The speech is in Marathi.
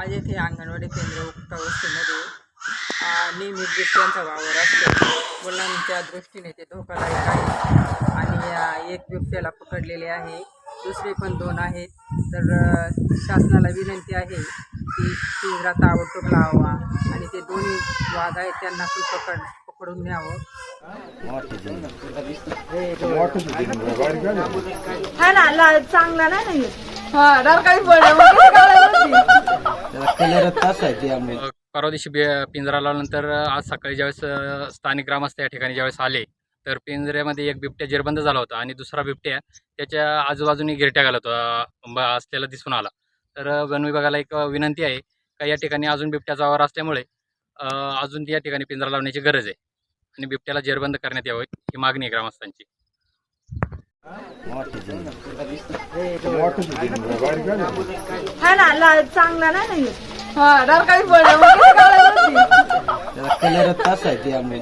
अंगणवाडी केंद्र उक्ता वस्तीमध्ये अ, नेहमी बिबट्यांचा वावर असतो. मुलांच्या दृष्टीने ते धोकादायक आहे. आणि एक बिबट्याला पकडलेले आहे. दुसरे पण दोन आहेत. तर शासनाला विनंती आहे की पिंजरा ताबडतोब लावावा आणि ते दोन्ही वाघ आहेत त्यांना पण पकड पकडून न्यावं. हा ना ला चांगला नाही ना येत. डरकाळी पडलं मग किती काढायला होती? कलरच तास आहे ते आम्ही परवा दिवशी बे- पिंजरा लावल्यानंतर आज सकाळी ज्यावेळेस अ, स्थानिक ग्रामस्थ या ठिकाणी ज्यावेळेस आले तर पिंजऱ्यामध्ये एक बिबट्या जेरबंद झाला होता आणि दुसरा बिबट्या त्याच्या आजूबाजूने गिरट्या घालत होता ब- असलेला दिसून आला तर अ, वन विभागाला एक विनंती आहे का या ठिकाणी अजून बिबट्याचा वावर असल्यामुळे अ, अजून या ठिकाणी पिंजरा लावण्याची गरज आहे आणि बिबट्याला जेरबंद करण्यात यावं ही मागणी आहे ग्रामस्थांची हा ना ला चांगला नाही ना. हा डरकाळी पडलं मग किती काढायला होती? कलरच तास आहे ते आम्ही